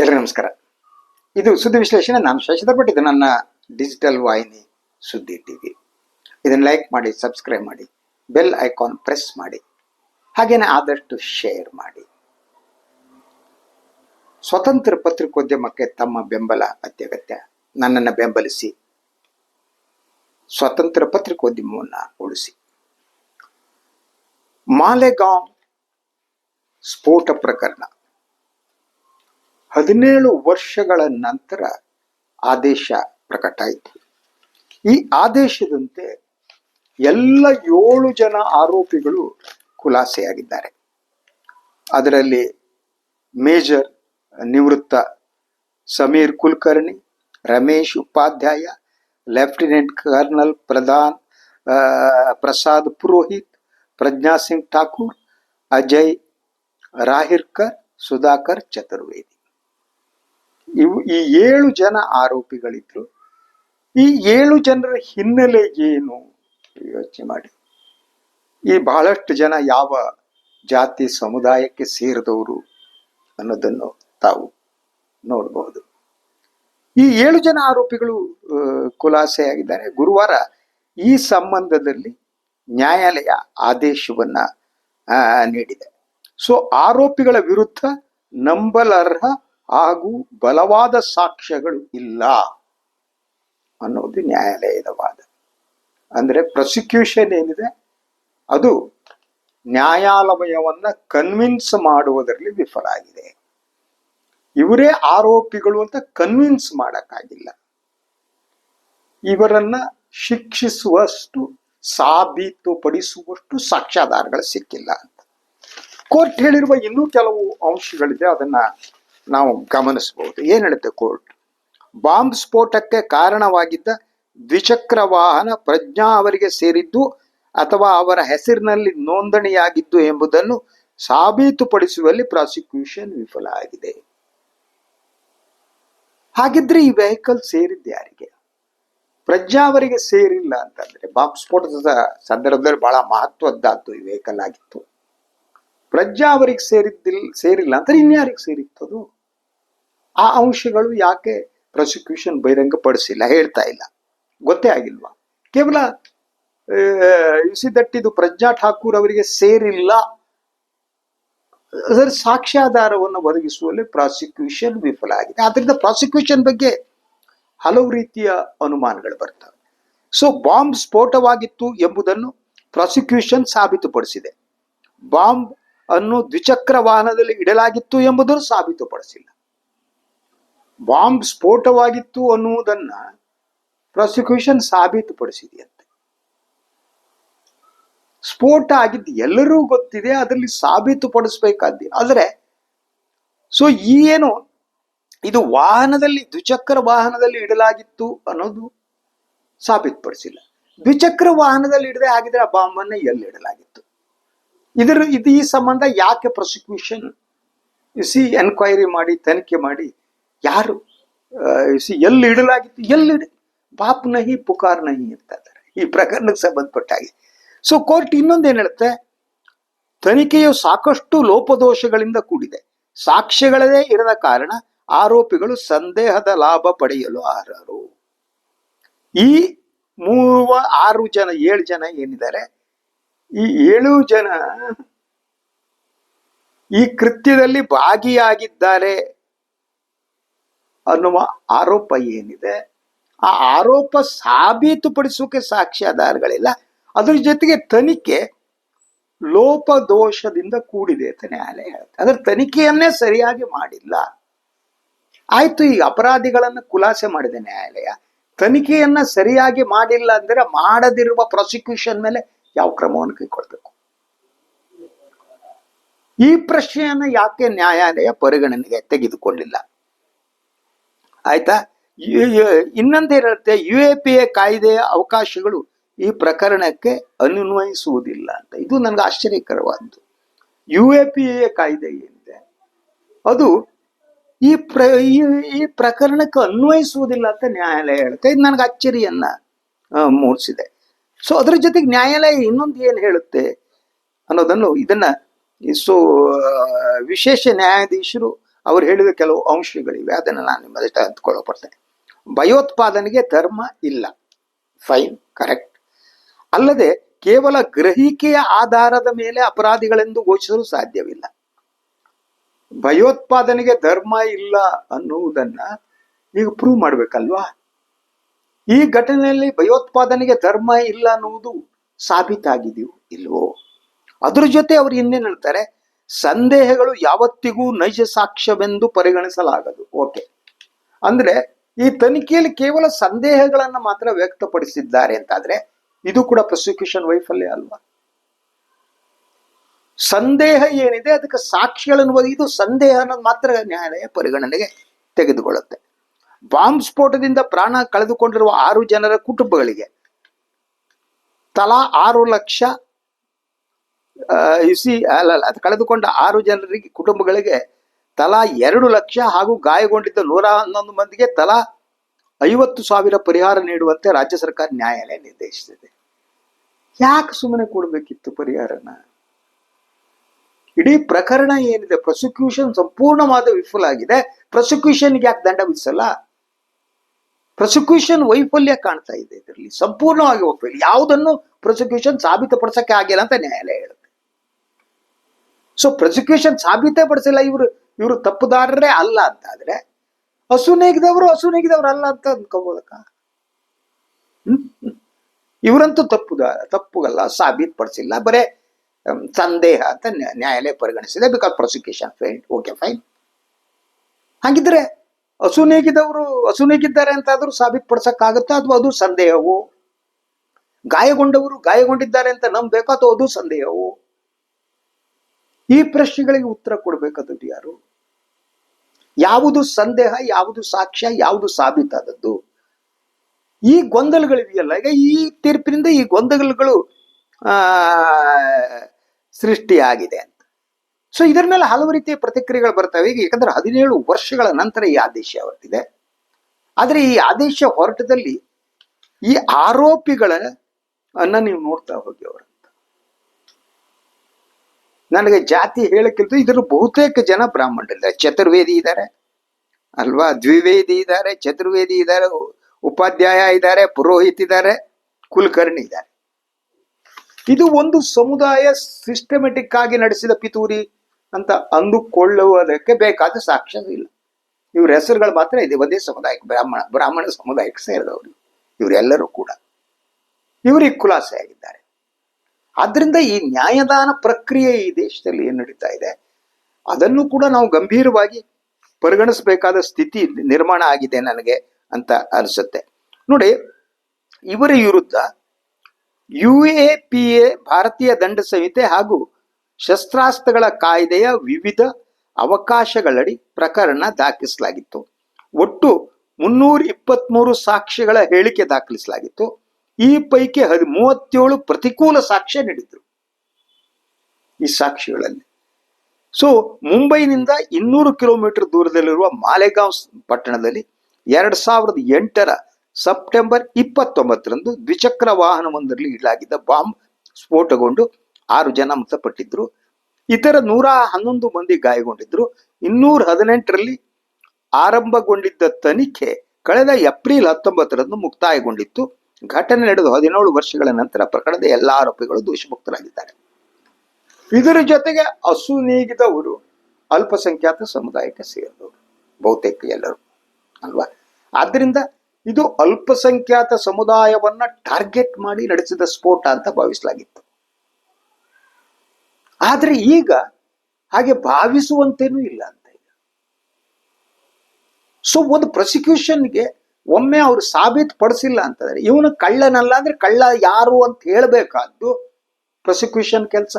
ಎಲ್ಲರಿಗೂ ನಮಸ್ಕಾರ. ಇದು ಸುದ್ದಿ ವಿಶ್ಲೇಷಣೆ, ನಾನು ಶಶಿಧರ್ ಭಟ್. ಇದು ನನ್ನ ಡಿಜಿಟಲ್ ವಾಹಿನಿ ಸುದ್ದಿ ಟಿವಿ. ಇದನ್ನು ಲೈಕ್ ಮಾಡಿ ಸಬ್ಸ್ಕ್ರೈಬ್ ಮಾಡಿ ಬೆಲ್ ಐಕಾನ್ ಪ್ರೆಸ್ ಮಾಡಿ, ಹಾಗೇನೆ ಆದಷ್ಟು ಶೇರ್ ಮಾಡಿ. ಸ್ವತಂತ್ರ ಪತ್ರಿಕೋದ್ಯಮಕ್ಕೆ ತಮ್ಮ ಬೆಂಬಲ ಅತ್ಯಗತ್ಯ. ನನ್ನನ್ನು ಬೆಂಬಲಿಸಿ ಸ್ವತಂತ್ರ ಪತ್ರಿಕೋದ್ಯಮವನ್ನು ಉಳಿಸಿ. ಮಾಲೆಗಾಂ ಸ್ಫೋಟ ಪ್ರಕರಣ. ಹದಿನೇಳು ವರ್ಷಗಳ ನಂತರ ಆದೇಶ ಪ್ರಕಟ ಆಯಿತು. ಈ ಆದೇಶದಂತೆ ಎಲ್ಲ ಏಳು ಜನ ಆರೋಪಿಗಳು ಖುಲಾಸೆಯಾಗಿದ್ದಾರೆ. ಅದರಲ್ಲಿ ಮೇಜರ್ ನಿವೃತ್ತ ಸಮೀರ್ ಕುಲಕರ್ಣಿ, ರಮೇಶ್ ಉಪಾಧ್ಯಾಯ, ಲೆಫ್ಟಿನೆಂಟ್ ಕರ್ನಲ್ ಪ್ರಧಾನ್ ಪ್ರಸಾದ್ ಪುರೋಹಿತ್, ಪ್ರಜ್ಞಾ ಸಿಂಗ್ ಠಾಕೂರ್, ಅಜಯ್ ರಾಹಿರ್ಕರ್, ಸುಧಾಕರ್ ಚತುರ್ವೇದಿ. ಇವು ಈ ಏಳು ಜನ ಆರೋಪಿಗಳಿದ್ರು. ಈ ಏಳು ಜನರ ಹಿನ್ನೆಲೆ ಏನು ಯೋಚನೆ ಮಾಡಿ. ಈ ಬಹಳಷ್ಟು ಜನ ಯಾವ ಜಾತಿ ಸಮುದಾಯಕ್ಕೆ ಸೇರಿದವರು ಅನ್ನೋದನ್ನು ತಾವು ನೋಡಬಹುದು ಈ ಏಳು ಜನ ಆರೋಪಿಗಳು ಖುಲಾಸೆ ಖುಲಾಸೆಯಾಗಿದ್ದಾರೆ. ಗುರುವಾರ ಈ ಸಂಬಂಧದಲ್ಲಿ ನ್ಯಾಯಾಲಯ ಆದೇಶವನ್ನ ನೀಡಿದೆ. ಸೊ, ಆರೋಪಿಗಳ ವಿರುದ್ಧ ನಂಬಲರ್ಹ ಹಾಗೂ ಬಲವಾದ ಸಾಕ್ಷ್ಯಗಳು ಇಲ್ಲ ಅನ್ನೋದು ನ್ಯಾಯಾಲಯದ ವಾದ. ಅಂದ್ರೆ ಪ್ರಾಸಿಕ್ಯೂಷನ್ ಏನಿದೆ? ಅದು ನ್ಯಾಯಾಲಯವನ್ನ ಕನ್ವಿನ್ಸ್ ಮಾಡುವುದರಲ್ಲಿ ವಿಫಲ ಆಗಿದೆ. ಇವರೇ ಆರೋಪಿಗಳು ಅಂತ ಕನ್ವಿನ್ಸ್ ಮಾಡೋಕ್ಕಾಗಿಲ್ಲ. ಇವರನ್ನ ಶಿಕ್ಷಿಸುವಷ್ಟು, ಸಾಬೀತುಪಡಿಸುವಷ್ಟು ಸಾಕ್ಷ್ಯಾಧಾರಗಳು ಸಿಕ್ಕಿಲ್ಲ ಅಂತ. ಕೋರ್ಟ್ ಹೇಳಿರುವ ಇನ್ನೂ ಕೆಲವು ಅಂಶಗಳಿದೆ, ಅದನ್ನ ನಾವು ಗಮನಿಸಬಹುದು. ಏನ್ ಹೇಳುತ್ತೆ ಕೋರ್ಟ್? ಬಾಂಬ್ ಸ್ಫೋಟಕ್ಕೆ ಕಾರಣವಾಗಿದ್ದ ದ್ವಿಚಕ್ರ ವಾಹನ ಪ್ರಜ್ಞಾ ಅವರಿಗೆ ಸೇರಿದ್ದು ಅಥವಾ ಅವರ ಹೆಸರಿನಲ್ಲಿ ನೋಂದಣಿಯಾಗಿದ್ದು ಎಂಬುದನ್ನು ಸಾಬೀತುಪಡಿಸುವಲ್ಲಿ ಪ್ರಾಸಿಕ್ಯೂಷನ್ ವಿಫಲ ಆಗಿದೆ. ಹಾಗಿದ್ರೆ ಈ ವೆಹಿಕಲ್ ಸೇರಿದ್ದು ಯಾರಿಗೆ? ಪ್ರಜ್ಞಾ ಅವರಿಗೆ ಸೇರಿಲ್ಲ ಅಂತಂದ್ರೆ ಬಾಂಬ್ ಸ್ಫೋಟದ ಸಂದರ್ಭದಲ್ಲಿ ಬಹಳ ಮಹತ್ವದ್ದಾದ್ದು ಈ ವೆಹಿಕಲ್ ಆಗಿತ್ತು. ಪ್ರಜ್ಞಾ ಅವರಿಗೆ ಸೇರಿದ್ದಿಲ್ಲ ಸೇರಿಲ್ಲ ಅಂದ್ರೆ ಇನ್ಯಾರಿಗೆ ಸೇರಿತ್ತದು ಆ ಅಂಶಗಳು ಯಾಕೆ ಪ್ರಾಸಿಕ್ಯೂಷನ್ ಬಹಿರಂಗಪಡಿಸಿಲ್ಲ ಹೇಳ್ತಾ ಇಲ್ಲ. ಗೊತ್ತೇ ಆಗಿಲ್ವಾ? ಕೇವಲ ಇದು ಪ್ರಜ್ಞಾ ಠಾಕೂರ್ ಅವರಿಗೆ ಸೇರಿಲ್ಲ. ಅದರ ಸಾಕ್ಷ್ಯಾಧಾರವನ್ನು ಒದಗಿಸುವಲ್ಲಿ ಪ್ರಾಸಿಕ್ಯೂಷನ್ ವಿಫಲ ಆಗಿದೆ. ಆದ್ರಿಂದ ಪ್ರಾಸಿಕ್ಯೂಷನ್ ಬಗ್ಗೆ ಹಲವು ರೀತಿಯ ಅನುಮಾನಗಳು ಬರ್ತವೆ. ಸೊ ಬಾಂಬ್ ಸ್ಫೋಟವಾಗಿತ್ತು ಎಂಬುದನ್ನು ಪ್ರಾಸಿಕ್ಯೂಷನ್ ಸಾಬೀತುಪಡಿಸಿದೆ. ಬಾಂಬ್ ಅನ್ನು ದ್ವಿಚಕ್ರ ವಾಹನದಲ್ಲಿ ಇಡಲಾಗಿತ್ತು ಎಂಬುದನ್ನು ಸಾಬೀತುಪಡಿಸಿಲ್ಲ. Bomb ಸ್ಫೋಟವಾಗಿತ್ತು ಅನ್ನುವುದನ್ನ prosecution ಸಾಬೀತುಪಡಿಸಿದೆಯಂತೆ. ಸ್ಫೋಟ ಆಗಿದ್ದು ಎಲ್ಲರೂ ಗೊತ್ತಿದೆ, ಅದರಲ್ಲಿ ಸಾಬೀತುಪಡಿಸ್ಬೇಕಾದ್ದೆ. ಆದರೆ, ಸೊ ಈ ಏನು, ಇದು ವಾಹನದಲ್ಲಿ, ದ್ವಿಚಕ್ರ ವಾಹನದಲ್ಲಿ ಇಡಲಾಗಿತ್ತು ಅನ್ನೋದು ಸಾಬೀತುಪಡಿಸಿಲ್ಲ. ದ್ವಿಚಕ್ರ ವಾಹನದಲ್ಲಿ ಇಡದೆ ಆಗಿದ್ರೆ ಆ ಬಾಂಬನ್ನ ಎಲ್ಲಿ ಇಡಲಾಗಿತ್ತು? ಇದರ, ಇದು ಈ ಸಂಬಂಧ ಯಾಕೆ ಪ್ರಾಸಿಕ್ಯೂಷನ್ ಸಿ ಎನ್ಕ್ವೈರಿ ಮಾಡಿ, ತನಿಖೆ ಮಾಡಿ ಯಾರು? ಸಿ ಎಲ್ಲಿ ಇಡಲಾಗಿತ್ತು? ಎಲ್ಲಿ ಪಾಪ್ ನಹಿ, ಪುಕಾರ್ ನಹಿ ಅಂತ ಈ ಪ್ರಕರಣಕ್ಕೆ ಸಂಬಂಧಪಟ್ಟ ಹಾಗೆ ಸೊ ಕೋರ್ಟ್ ಇನ್ನೊಂದೇನು ಹೇಳುತ್ತೆ? ತನಿಖೆಯು ಸಾಕಷ್ಟು ಲೋಪದೋಷಗಳಿಂದ ಕೂಡಿದೆ. ಸಾಕ್ಷ್ಯಗಳೇ ಇರದ ಕಾರಣ ಆರೋಪಿಗಳು ಸಂದೇಹದ ಲಾಭ ಪಡೆಯಲು ಅರ್ಹರು. ಈ ಮೂವ, ಆರು ಜನ, ಏಳು ಜನ ಏನಿದ್ದಾರೆ? ಈ ಏಳು ಜನ ಈ ಕೃತ್ಯದಲ್ಲಿ ಭಾಗಿಯಾಗಿದ್ದಾರೆ. ಅನ್ನುವ ಆರೋಪ ಏನಿದೆ, ಆ ಆರೋಪ ಸಾಬೀತುಪಡಿಸೋಕೆ ಸಾಕ್ಷ್ಯಾಧಾರಗಳಿಲ್ಲ ಅದ್ರ ಜೊತೆಗೆ ತನಿಖೆ ಲೋಪದೋಷದಿಂದ ಕೂಡಿದೆ ಅಂತ ನ್ಯಾಯಾಲಯ ಹೇಳುತ್ತೆ. ಅದರ ತನಿಖೆಯನ್ನೇ ಸರಿಯಾಗಿ ಮಾಡಿಲ್ಲ. ಆಯ್ತು ಈ ಅಪರಾಧಿಗಳನ್ನ ಖುಲಾಸೆ ಮಾಡಿದೆ ನ್ಯಾಯಾಲಯ. ತನಿಖೆಯನ್ನ ಸರಿಯಾಗಿ ಮಾಡಿಲ್ಲ ಅಂದ್ರೆ ಮಾಡದಿರುವ ಪ್ರಾಸಿಕ್ಯೂಷನ್ ಮೇಲೆ ಯಾವ ಕ್ರಮವನ್ನು ಕೈಗೊಳ್ಬೇಕು? ಈ ಪ್ರಶ್ನೆಯನ್ನ ಯಾಕೆ ನ್ಯಾಯಾಲಯ ಪರಿಗಣನೆಗೆ ತೆಗೆದುಕೊಳ್ಳಿಲ್ಲ ಆಯ್ತಾ? ಇನ್ನೊಂದು ಹೇಳುತ್ತೆ ಯು ಎ ಪಿ ಎ ಕಾಯ್ದೆಯ ಅವಕಾಶಗಳು ಈ ಪ್ರಕರಣಕ್ಕೆ ಅನ್ವಯಿಸುವುದಿಲ್ಲ ಅಂತ. ಇದು ನನಗೆ ಆಶ್ಚರ್ಯಕರವಾದ್ದು. ಯು ಎ ಪಿ ಎ ಕಾಯ್ದೆ ಏನಿದೆ? ಅದು ಈ ಪ್ರ ಈ- ಪ್ರಕರಣಕ್ಕೆ ಅನ್ವಯಿಸುವುದಿಲ್ಲ ಅಂತ ನ್ಯಾಯಾಲಯ ಹೇಳುತ್ತೆ. ಇದು ನನಗೆ ಅಚ್ಚರಿಯನ್ನ ಮೂಡಿಸಿದೆ. ಸೊ ಅದರ ಜೊತೆಗೆ ನ್ಯಾಯಾಲಯ ಇನ್ನೊಂದು ಏನು ಹೇಳುತ್ತೆ ಅನ್ನೋದನ್ನು ಇದನ್ನ ಸೊ ವಿಶೇಷ ನ್ಯಾಯಾಧೀಶರು ಅವ್ರು ಹೇಳಿದ ಕೆಲವು ಅಂಶಗಳಿವೆ. ಅದನ್ನು ನಾನು ನಿಮ್ಮ ಜೊತೆ ಹಂಚ್ಕೊಳ್ಳೋ ಪಡ್ತೇನೆ ಭಯೋತ್ಪಾದನೆಗೆ ಧರ್ಮ ಇಲ್ಲ. ಫೈನ್ ಕರೆಕ್ಟ್ ಅಲ್ಲದೆ ಕೇವಲ ಗ್ರಹಿಕೆಯ ಆಧಾರದ ಮೇಲೆ ಅಪರಾಧಿಗಳೆಂದು ಘೋಷಿಸಲು ಸಾಧ್ಯವಿಲ್ಲ. ಭಯೋತ್ಪಾದನೆಗೆ ಧರ್ಮ ಇಲ್ಲ ಅನ್ನುವುದನ್ನ ನೀವು ಪ್ರೂವ್ ಮಾಡ್ಬೇಕಲ್ವಾ? ಈ ಘಟನೆಯಲ್ಲಿ ಭಯೋತ್ಪಾದನೆಗೆ ಧರ್ಮ ಇಲ್ಲ ಅನ್ನುವುದು ಸಾಬೀತಾಗಿದೆಯೋ ಇಲ್ವೋ? ಅದ್ರ ಜೊತೆ ಅವ್ರು ಇನ್ನೇನು ಹೇಳ್ತಾರೆ? ಸಂದೇಹಗಳು ಯಾವತ್ತಿಗೂ ನೈಜ ಸಾಕ್ಷ್ಯವೆಂದು ಪರಿಗಣಿಸಲಾಗದು. ಓಕೆ. ಅಂದ್ರೆ ಈ ತನಿಖೆಯಲ್ಲಿ ಕೇವಲ ಸಂದೇಹಗಳನ್ನು ಮಾತ್ರ ವ್ಯಕ್ತಪಡಿಸಿದ್ದಾರೆ ಅಂತಾದ್ರೆ ಇದು ಕೂಡ ಪ್ರಾಸಿಕ್ಯೂಷನ್ ವೈಫಲ್ಯ ಅಲ್ವಾ? ಸಂದೇಹ ಏನಿದೆ ಅದಕ್ಕೆ ಸಾಕ್ಷಿಗಳನ್ನು ಇದು ಸಂದೇಹ ಅನ್ನೋದು ಮಾತ್ರ ನ್ಯಾಯಾಲಯ ಪರಿಗಣನೆಗೆ ತೆಗೆದುಕೊಳ್ಳುತ್ತೆ. ಬಾಂಬ್ ಸ್ಫೋಟದಿಂದ ಪ್ರಾಣ ಕಳೆದುಕೊಂಡಿರುವ ಆರು ಜನರ ಕುಟುಂಬಗಳಿಗೆ ತಲಾ ಆರು ಲಕ್ಷ ಇಸಿ ಸಿ ಅಲ್ಲ, ಅದು ಕಳೆದುಕೊಂಡ ಆರು ಜನರಿಗೆ ಕುಟುಂಬಗಳಿಗೆ ತಲಾ ಎರಡು ಲಕ್ಷ ಹಾಗೂ ಗಾಯಗೊಂಡಿದ್ದ ನೂರ ಹನ್ನೊಂದು ಮಂದಿಗೆ ತಲಾ ಐವತ್ತು ಸಾವಿರ ಪರಿಹಾರ ನೀಡುವಂತೆ ರಾಜ್ಯ ಸರ್ಕಾರ ನ್ಯಾಯಾಲಯ ನಿರ್ದೇಶಿಸಿದೆ. ಯಾಕೆ ಸುಮ್ಮನೆ ಕೊಡಬೇಕಿತ್ತು ಪರಿಹಾರನ? ಇಡೀ ಪ್ರಕರಣ ಏನಿದೆ? ಪ್ರಾಸಿಕ್ಯೂಷನ್ ಸಂಪೂರ್ಣವಾದ ವಿಫಲ ಆಗಿದೆ. ಪ್ರಾಸಿಕ್ಯೂಷನ್ಗೆ ಯಾಕೆ ದಂಡ ವಿಧಿಸಲ್ಲ? ಪ್ರಾಸಿಕ್ಯೂಷನ್ ವೈಫಲ್ಯ ಕಾಣ್ತಾ ಇದೆ ಇದರಲ್ಲಿ. ಸಂಪೂರ್ಣವಾಗಿ ವೈಫಲ್ಯ. ಯಾವುದನ್ನು ಪ್ರಾಸಿಕ್ಯೂಷನ್ ಸಾಬೀತುಪಡಿಸಕ್ಕೆ ಆಗಿಲ್ಲ ಅಂತ ನ್ಯಾಯಾಲಯ ಹೇಳುತ್ತೆ. ಸೊ ಪ್ರಾಸಿಕ್ಯೂಷನ್ ಸಾಬೀತೇ ಪಡಿಸಿಲ್ಲ. ಇವರು ಇವರು ತಪ್ಪುದಾರರೇ ಅಲ್ಲ ಅಂತ ಆದ್ರೆ ಹಸುನೇಗಿದವರು ಹಸುನೇಗಿದವರು ಅಲ್ಲ ಅಂತ ಹ್ಮ್. ಇವರಂತೂ ತಪ್ಪುದಾರ ತಪ್ಪುಗಲ್ಲ ಸಾಬೀತುಪಡಿಸಿಲ್ಲ ಬರೇ ಹ್ಮ್, ಸಂದೇಹ ಅಂತ ನ್ಯಾ- ನ್ಯಾಯಾಲಯ ಪರಿಗಣಿಸಿದೆ. Because prosecution fail okay fine ಹಾಗಿದ್ರೆ ಹಸುನೇಗಿದವರು ಹಸುನೇಗಿದ್ದಾರೆ ಅಂತಾದರೂ ಸಾಬೀತುಪಡಿಸಕ್ಕಾಗುತ್ತಾ ಅಥವಾ ಅದು ಸಂದೇಹವು? ಗಾಯಗೊಂಡವರು ಗಾಯಗೊಂಡಿದ್ದಾರೆ ಅಂತ ನಂಬಬೇಕು? ಅಥವಾ ಅದು ಸಂದೇಹವು? ಈ ಪ್ರಶ್ನೆಗಳಿಗೆ ಉತ್ತರ ಕೊಡ್ಬೇಕಾದದ್ದು ಯಾರು? ಯಾವುದು ಸಂದೇಹ, ಯಾವುದು ಸಾಕ್ಷ್ಯ, ಯಾವುದು ಸಾಬೀತಾದದ್ದು? ಈ ಗೊಂದಲಗಳಿದೆಯಲ್ಲ ಈಗ ಈ ತೀರ್ಪಿನಿಂದ ಈ ಗೊಂದಲಗಳು, ಆ, ಸೃಷ್ಟಿಯಾಗಿದೆ ಅಂತ. ಸೊ ಇದರ ಮೇಲೆ ಹಲವು ರೀತಿಯ ಪ್ರತಿಕ್ರಿಯೆಗಳು ಬರ್ತವೆ. ಈಗ ಯಾಕಂದ್ರೆ ಹದಿನೇಳು ವರ್ಷಗಳ ನಂತರ ಈ ಆದೇಶ ಹೊರಟಿದೆ. ಆದ್ರೆ ಈ ಆದೇಶ ಹೊರಟದಲ್ಲಿ ಈ ಆರೋಪಿಗಳ ಅನ್ನ ನೀವು ನೋಡ್ತಾ ಹೋಗಿ ಅವರಂತ ನನಗೆ ಜಾತಿ ಹೇಳಕ್ಕಿಂತ ಇದರ ಬಹುತೇಕ ಜನ ಬ್ರಾಹ್ಮಣರಿದ್ದಾರೆ. ಚತುರ್ವೇದಿ ಇದ್ದಾರೆ, ಅಲ್ವಾ? ದ್ವಿವೇದಿ ಇದ್ದಾರೆ, ಚತುರ್ವೇದಿ ಇದ್ದಾರೆ, ಉಪಾಧ್ಯಾಯ ಇದ್ದಾರೆ, ಪುರೋಹಿತ್ ಇದ್ದಾರೆ, ಕುಲಕರ್ಣಿ ಇದ್ದಾರೆ. ಇದು ಒಂದು ಸಮುದಾಯ ಸಿಸ್ಟಮೆಟಿಕ್ ಆಗಿ ನಡೆಸಿದ ಪಿತೂರಿ ಅಂತ ಅಂದುಕೊಳ್ಳುವುದಕ್ಕೆ ಬೇಕಾದ ಸಾಕ್ಷ್ಯ ಇಲ್ಲ. ಇವ್ರ ಹೆಸರುಗಳು ಮಾತ್ರ ಇದೆ, ಒಂದೇ ಸಮುದಾಯಕ್ಕೆ, ಬ್ರಾಹ್ಮಣ ಬ್ರಾಹ್ಮಣ ಸಮುದಾಯಕ್ಕೆ ಸೇರಿದವರು. ಇವರೆಲ್ಲರೂ ಕೂಡ. ಇವರಿಗೆ ಖುಲಾಸೆ ಆಗಿದ್ದಾರೆ ಆದ್ರಿಂದ ಈ ನ್ಯಾಯದಾನ ಪ್ರಕ್ರಿಯೆ ಈ ದೇಶದಲ್ಲಿ ಏನು ನಡೀತಾ ಇದೆ, ಅದನ್ನು ಕೂಡ ನಾವು ಗಂಭೀರವಾಗಿ ಪರಿಗಣಿಸಬೇಕಾದ ಸ್ಥಿತಿ ನಿರ್ಮಾಣ ಆಗಿದೆ ನನಗೆ ಅಂತ ಅನಿಸುತ್ತೆ. ನೋಡಿ, ಇವರ ವಿರುದ್ಧ ಯು ಎ ಪಿ ಎ, ಭಾರತೀಯ ದಂಡ ಸಂಹಿತೆ ಹಾಗೂ ಶಸ್ತ್ರಾಸ್ತ್ರಗಳ ಕಾಯ್ದೆಯ ವಿವಿಧ ಅವಕಾಶಗಳಡಿ ಪ್ರಕರಣ ದಾಖಲಿಸಲಾಗಿತ್ತು. ಒಟ್ಟು ಮುನ್ನೂರ ಇಪ್ಪತ್ತ್ಮೂರು ಸಾಕ್ಷಿಗಳ ಹೇಳಿಕೆ ದಾಖಲಿಸಲಾಗಿತ್ತು. ಈ ಪೈಕಿ ಹದಿ ಮೂವತ್ತೇಳು ಪ್ರತಿಕೂಲ ಸಾಕ್ಷ್ಯ ನೀಡಿದ್ರು. ಈ ಸಾಕ್ಷಿಗಳಲ್ಲಿ. ಸೊ ಮುಂಬೈನಿಂದ ಇನ್ನೂರು ಕಿಲೋಮೀಟರ್ ದೂರದಲ್ಲಿರುವ ಮಾಲೆಗಾಂವ್ ಪಟ್ಟಣದಲ್ಲಿ ಎರಡ್ ಸಾವಿರದ ಎಂಟರ ಸೆಪ್ಟೆಂಬರ್ ಇಪ್ಪತ್ತೊಂಬತ್ತರಂದು ದ್ವಿಚಕ್ರ ವಾಹನವೊಂದರಲ್ಲಿ ಇಡಲಾಗಿದ್ದ ಬಾಂಬ್ ಸ್ಫೋಟಗೊಂಡು ಆರು ಜನ ಮೃತಪಟ್ಟಿದ್ರು. ಇತರ ನೂರ ಹನ್ನೊಂದು ಮಂದಿ ಗಾಯಗೊಂಡಿದ್ರು. ಇನ್ನೂರ ಹದಿನೆಂಟರಲ್ಲಿ ಆರಂಭಗೊಂಡಿದ್ದ ತನಿಖೆ ಕಳೆದ ಏಪ್ರಿಲ್ ಹತ್ತೊಂಬತ್ತರಂದು ಮುಕ್ತಾಯಗೊಂಡಿತ್ತು. ಘಟನೆ ನಡೆದು ಹದಿನೇಳು ವರ್ಷಗಳ ನಂತರ ಪ್ರಕರಣದ ಎಲ್ಲ ಆರೋಪಿಗಳು ದೋಷಮುಕ್ತರಾಗಿದ್ದಾರೆ. ಇದರ ಜೊತೆಗೆ ಹಸು ನೀಗಿದವರು ಅಲ್ಪಸಂಖ್ಯಾತ ಸಮುದಾಯಕ್ಕೆ ಸೇರಿದವರು, ಬಹುತೇಕ ಎಲ್ಲರೂ, ಅಲ್ವಾ? ಆದ್ದರಿಂದ ಇದು ಅಲ್ಪಸಂಖ್ಯಾತ ಸಮುದಾಯವನ್ನ ಟಾರ್ಗೆಟ್ ಮಾಡಿ ನಡೆಸಿದ ಸ್ಫೋಟ ಅಂತ ಭಾವಿಸಲಾಗಿತ್ತು. ಆದ್ರೆ ಈಗ ಹಾಗೆ ಭಾವಿಸುವಂತೇನೂ ಇಲ್ಲ ಅಂತ ಈಗ. ಸೊ ಒಂದು ಪ್ರಾಸಿಕ್ಯೂಷನ್ಗೆ ಒಮ್ಮೆ ಅವ್ರು ಸಾಬೀತು ಪಡಿಸಿಲ್ಲ ಅಂತಂದ್ರೆ, ಇವನು ಕಳ್ಳನಲ್ಲ ಅಂದ್ರೆ ಕಳ್ಳ ಯಾರು ಅಂತ ಹೇಳ್ಬೇಕಾದ್ದು ಪ್ರಾಸಿಕ್ಯೂಷನ್ ಕೆಲಸ.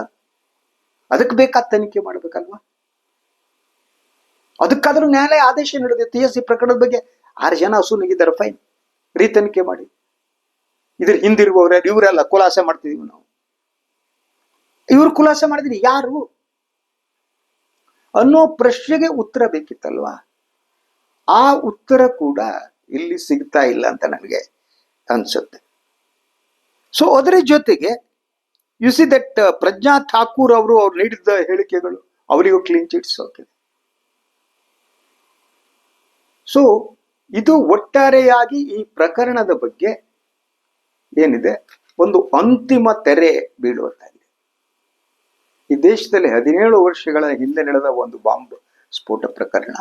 ಅದಕ್ಕೆ ಬೇಕಾದ ತನಿಖೆ ಮಾಡ್ಬೇಕಲ್ವಾ? ಅದಕ್ಕಾದ್ರೂ ನ್ಯಾಯಾಲಯ ಆದೇಶ ನೀಡಿದೆ ಟಿ ಎಸ್ ಸಿ ಪ್ರಕರಣದ ಬಗ್ಗೆ. ಆರು ಜನ ಹಸುನಿಗಿದ್ದಾರೆ ಫೈನ್ ರೀ ತನಿಖೆ ಮಾಡಿ. ಇದ್ರ ಹಿಂದಿರುವವ್ರೆ ಇವರೆಲ್ಲ ಖುಲಾಸೆ ಮಾಡ್ತಿದೀವಿ ನಾವು. ಇವ್ರು ಖುಲಾಸೆ ಮಾಡಿದ್ರಿ ಯಾರು? ಅನ್ನೋ ಪ್ರಶ್ನೆಗೆ ಉತ್ತರ ಬೇಕಿತ್ತಲ್ವಾ? ಆ ಉತ್ತರ ಕೂಡ ಇಲ್ಲಿ ಸಿಗ್ತಾ ಇಲ್ಲ ಅಂತ ನನಗೆ ಅನ್ಸುತ್ತೆ. ಸೊ ಅದರ ಜೊತೆಗೆ you see that Pragya Thakur ಅವರು ಅವ್ರು ನೀಡಿದ ಹೇಳಿಕೆಗಳು ಅವರಿಗೂ ಕ್ಲೀನ್ ಚಿಟ್ಸ್ ಹೋಗಿದೆ ಸೊ ಇದು ಒಟ್ಟಾರೆಯಾಗಿ ಈ ಪ್ರಕರಣದ ಬಗ್ಗೆ ಏನಿದೆ? ಒಂದು ಅಂತಿಮ ತೆರೆ ಬೀಳುವಂತಾಗಿದೆ. ಈ ದೇಶದಲ್ಲಿ ಹದಿನೇಳು ವರ್ಷಗಳ ಹಿಂದೆ ನಡೆದ ಒಂದು ಬಾಂಬ್ ಸ್ಫೋಟ ಪ್ರಕರಣ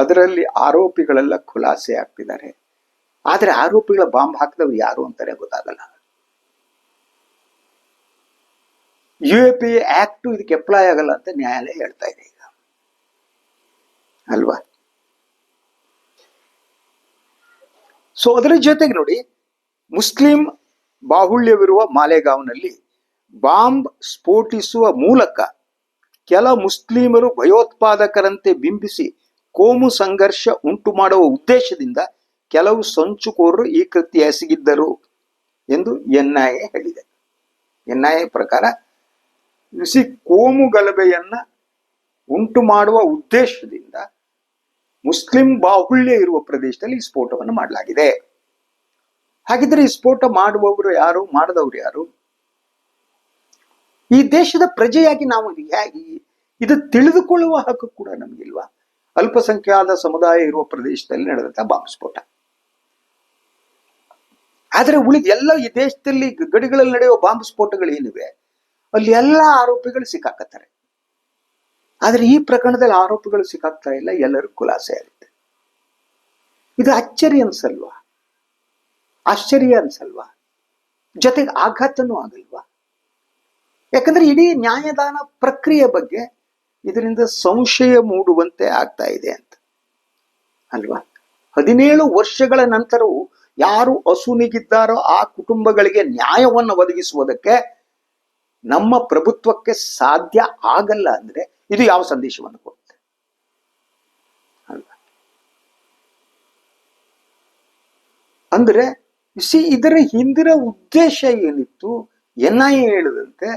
ಅದರಲ್ಲಿ ಆರೋಪಿಗಳೆಲ್ಲ ಖುಲಾಸೆ ಆಗ್ತಿದ್ದಾರೆ. ಆದ್ರೆ ಆರೋಪಿಗಳ ಬಾಂಬ್ ಹಾಕಿದವರು ಯಾರು ಅಂತಾರೆ ಗೊತ್ತಾಗಲ್ಲ. ಯು ಎ ಪಿ ಆಕ್ಟ್ ಇದಕ್ಕೆ ಅಪ್ಲೈ ಆಗಲ್ಲ ಅಂತ ನ್ಯಾಯಾಲಯ ಹೇಳ್ತಾ ಇದೆ ಈಗ. ಅಲ್ವಾ? ಸೊ ಅದರ ಜೊತೆಗೆ ನೋಡಿ, ಮುಸ್ಲಿಂ ಬಾಹುಳ್ಯವಿರುವ ಮಾಲೆಗಾಂವ್ನಲ್ಲಿ ಬಾಂಬ್ ಸ್ಫೋಟಿಸುವ ಮೂಲಕ ಕೆಲ ಮುಸ್ಲಿಮರು ಭಯೋತ್ಪಾದಕರಂತೆ ಬಿಂಬಿಸಿ ಕೋಮು ಸಂಘರ್ಷ ಉಂಟು ಮಾಡುವ ಉದ್ದೇಶದಿಂದ ಕೆಲವು ಸಂಚುಕೋರರು ಈ ಕೃತ್ಯ ಎಸಗಿದ್ದರು ಎಂದು ಎನ್ಐಎ ಹೇಳಿದೆ. ಎನ್ಐಎ ಪ್ರಕಾರ, ಋಷಿ ಕೋಮು ಗಲಭೆಯನ್ನ ಉಂಟು ಮಾಡುವ ಉದ್ದೇಶದಿಂದ ಮುಸ್ಲಿಂ ಬಾಹುಳ್ಯ ಇರುವ ಪ್ರದೇಶದಲ್ಲಿ ಈ ಸ್ಫೋಟವನ್ನು ಮಾಡಲಾಗಿದೆ. ಹಾಗಿದ್ರೆ ಈ ಸ್ಫೋಟ ಮಾಡುವವರು ಯಾರು, ಮಾಡದವ್ರು ಯಾರು? ಈ ದೇಶದ ಪ್ರಜೆಯಾಗಿ ನಾವು ಇದು ತಿಳಿದುಕೊಳ್ಳುವ ಹಕ್ಕು ಕೂಡ ನಮಗಿಲ್ವಾ? ಅಲ್ಪಸಂಖ್ಯಾತ ಸಮುದಾಯ ಇರುವ ಪ್ರದೇಶದಲ್ಲಿ ನಡೆದಂತ ಬಾಂಬ್ ಸ್ಫೋಟ. ಆದರೆ ಉಳಿದ ಎಲ್ಲ ಈ ದೇಶದಲ್ಲಿ ಗಡಿಗಳಲ್ಲಿ ನಡೆಯುವ ಬಾಂಬ್ ಸ್ಫೋಟಗಳು ಏನಿವೆ, ಅಲ್ಲಿ ಎಲ್ಲ ಆರೋಪಿಗಳು ಸಿಕ್ಕಾಕತ್ತಾರೆ. ಆದ್ರೆ ಈ ಪ್ರಕರಣದಲ್ಲಿ ಆರೋಪಿಗಳು ಸಿಕ್ಕಾಗ್ತಾ ಇಲ್ಲ ಎಲ್ಲರೂ ಖುಲಾಸೆ ಆಗುತ್ತೆ ಇದು ಅಚ್ಚರಿ ಅನ್ಸಲ್ವಾ? ಆಶ್ಚರ್ಯ ಅನ್ಸಲ್ವಾ? ಜೊತೆಗೆ ಆಘಾತನೂ ಆಗಲ್ವಾ? ಯಾಕಂದ್ರೆ ಇಡೀ ನ್ಯಾಯದಾನ ಪ್ರಕ್ರಿಯೆ ಬಗ್ಗೆ ಇದರಿಂದ ಸಂಶಯ ಮೂಡುವಂತೆ ಆಗ್ತಾ ಇದೆ ಅಂತ. ಅಲ್ವಾ? ಹದಿನೇಳು ವರ್ಷಗಳ ನಂತರವೂ ಯಾರು ಅಸುನಿಗಿದ್ದಾರೋ ಆ ಕುಟುಂಬಗಳಿಗೆ ನ್ಯಾಯವನ್ನು ಒದಗಿಸುವುದಕ್ಕೆ ನಮ್ಮ ಪ್ರಭುತ್ವಕ್ಕೆ ಸಾಧ್ಯ ಆಗಲ್ಲ ಅಂದ್ರೆ ಇದು ಯಾವ ಸಂದೇಶವನ್ನು ಕೊಡುತ್ತೆ? ಅಂದ್ರೆ ಸಿ ಇದರ ಹಿಂದಿನ ಉದ್ದೇಶ ಏನಿತ್ತು? ಎನ್ ಐ ಹೇಳಿದಂತೆ,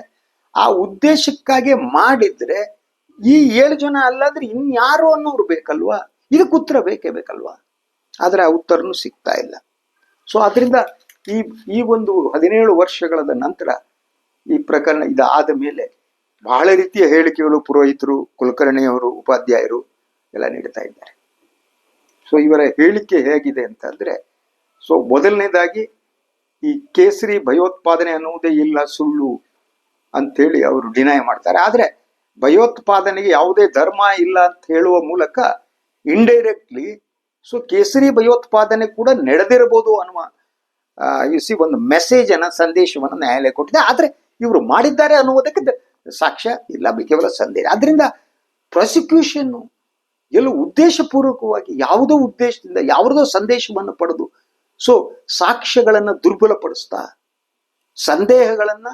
ಆ ಉದ್ದೇಶಕ್ಕಾಗಿ ಮಾಡಿದ್ರೆ ಈ ಏಳು ಜನ ಅಲ್ಲಾದ್ರೆ ಇನ್ಯಾರು ಅನ್ನೋರು ಬೇಕಲ್ವಾ? ಇದಕ್ಕೆ ಉತ್ತರ ಬೇಕೇ ಬೇಕಲ್ವಾ? ಆದರೆ ಆ ಉತ್ತರನೂ ಸಿಗ್ತಾ ಇಲ್ಲ. ಸೊ ಅದರಿಂದ ಈ ಈ ಒಂದು ಹದಿನೇಳು ವರ್ಷಗಳ ನಂತರ ಈ ಪ್ರಕರಣ ಇದಾದ ಮೇಲೆ ಬಹಳ ರೀತಿಯ ಹೇಳಿಕೆಗಳು ಪುರೋಹಿತರು, ಕುಲಕರ್ಣಿಯವರು, ಉಪಾಧ್ಯಾಯರು ಎಲ್ಲ ನೀಡ್ತಾ ಇದ್ದಾರೆ. ಸೊ ಇವರ ಹೇಳಿಕೆ ಹೇಗಿದೆ ಅಂತಂದ್ರೆ ಸೊ ಮೊದಲನೇದಾಗಿ ಈ ಕೇಸರಿ ಭಯೋತ್ಪಾದನೆ ಅನ್ನುವುದೇ ಇಲ್ಲ ಸುಳ್ಳು ಅಂತೇಳಿ ಅವರು ಡಿನೈ ಮಾಡ್ತಾರೆ. ಆದ್ರೆ ಭಯೋತ್ಪಾದನೆಗೆ ಯಾವುದೇ ಧರ್ಮ ಇಲ್ಲ ಅಂತ ಹೇಳುವ ಮೂಲಕ ಇಂಡೈರೆಕ್ಟ್ಲಿ ಸೊ ಕೇಸರಿ ಭಯೋತ್ಪಾದನೆ ಕೂಡ ನಡೆದಿರಬಹುದು ಅನ್ನುವ ಯು ಸಿ ಒಂದು ಮೆಸೇಜ್ ಅನ್ನ, ಸಂದೇಶವನ್ನು ನ್ಯಾಯಾಲಯ ಕೊಟ್ಟಿದೆ. ಆದ್ರೆ ಇವರು ಮಾಡಿದ್ದಾರೆ ಅನ್ನುವುದಕ್ಕೆ ಸಾಕ್ಷ್ಯ ಇಲ್ಲ ಕೇವಲ ಸಂದೇಹ ಅದರಿಂದ ಪ್ರಾಸಿಕ್ಯೂಷನ್ ಎಲ್ಲ ಉದ್ದೇಶಪೂರ್ವಕವಾಗಿ, ಯಾವುದೋ ಉದ್ದೇಶದಿಂದ, ಯಾವುದೋ ಸಂದೇಶವನ್ನು ಪಡೆದು, ಸೊ ಸಾಕ್ಷ್ಯಗಳನ್ನ ದುರ್ಬಲಪಡಿಸ್ತಾ, ಸಂದೇಹಗಳನ್ನ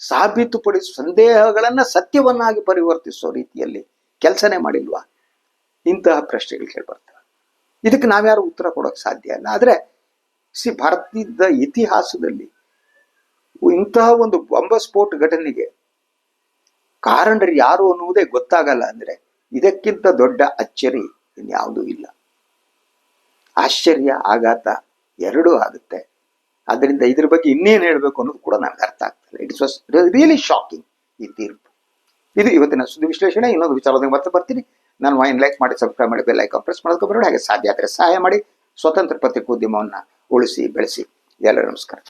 ಸಾಬೀತುಪಡಿಸ ಸಂದೇಹಗಳನ್ನ ಸತ್ಯವನ್ನಾಗಿ ಪರಿವರ್ತಿಸೋ ರೀತಿಯಲ್ಲಿ ಕೆಲಸನೇ ಮಾಡಿಲ್ವಾ? ಇಂತಹ ಪ್ರಶ್ನೆಗಳು ಕೇಳ್ಬರ್ತವೆ ಇದಕ್ಕೆ ನಾವ್ಯಾರು ಉತ್ತರ ಕೊಡೋಕೆ ಸಾಧ್ಯ ಇಲ್ಲ. ಆದ್ರೆ ಸಿ ಭಾರತದ ಇತಿಹಾಸದಲ್ಲಿ ಇಂತಹ ಒಂದು ಬಾಂಬ ಸ್ಫೋಟ ಘಟನೆಗೆ ಕಾರಣರು ಯಾರು ಅನ್ನುವುದೇ ಗೊತ್ತಾಗಲ್ಲ ಅಂದರೆ ಇದಕ್ಕಿಂತ ದೊಡ್ಡ ಅಚ್ಚರಿ ಇನ್ಯಾವುದೂ ಇಲ್ಲ. ಆಶ್ಚರ್ಯ, ಆಘಾತ ಎರಡೂ ಆಗುತ್ತೆ. ಅದರಿಂದ ಇದ್ರ ಬಗ್ಗೆ ಇನ್ನೇನು ಹೇಳಬೇಕು ಅನ್ನೋದು ಕೂಡ ನನಗೆ ಅರ್ಥ ಆಗ್ತದೆ ಇಟ್ಸ್ ವಾಸ್ ರಿಯಲಿ ಶಾಕಿಂಗ್ ಈ ತೀರ್ಪು. ಇದು ಇವತ್ತಿನ ಸುದ್ದಿ ವಿಶ್ಲೇಷಣೆ, ಇನ್ನೊಂದು ವಿಚಾರದಾಗ ಮತ್ತೆ ಬರ್ತೀನಿ. ನಾನು ವೈನ್ ಲೈಕ್ ಮಾಡಿ ಸಬ್ಸ್ಕ್ರೈಬ್ ಮಾಡಿ ಬೆಲ್ ಐಕಾನ್ ಪ್ರೆಸ್ ಮಾಡೋದಕ್ಕೆ ಬರೋಣ ಹಾಗೆ ಸಾಧ್ಯ ಆದರೆ ಸಹಾಯ ಮಾಡಿ. ಸ್ವತಂತ್ರ ಪತ್ರಿಕೋದ್ಯಮವನ್ನು ಉಳಿಸಿ, ಬೆಳೆಸಿ. ಎಲ್ಲರೂ ನಮಸ್ಕಾರ.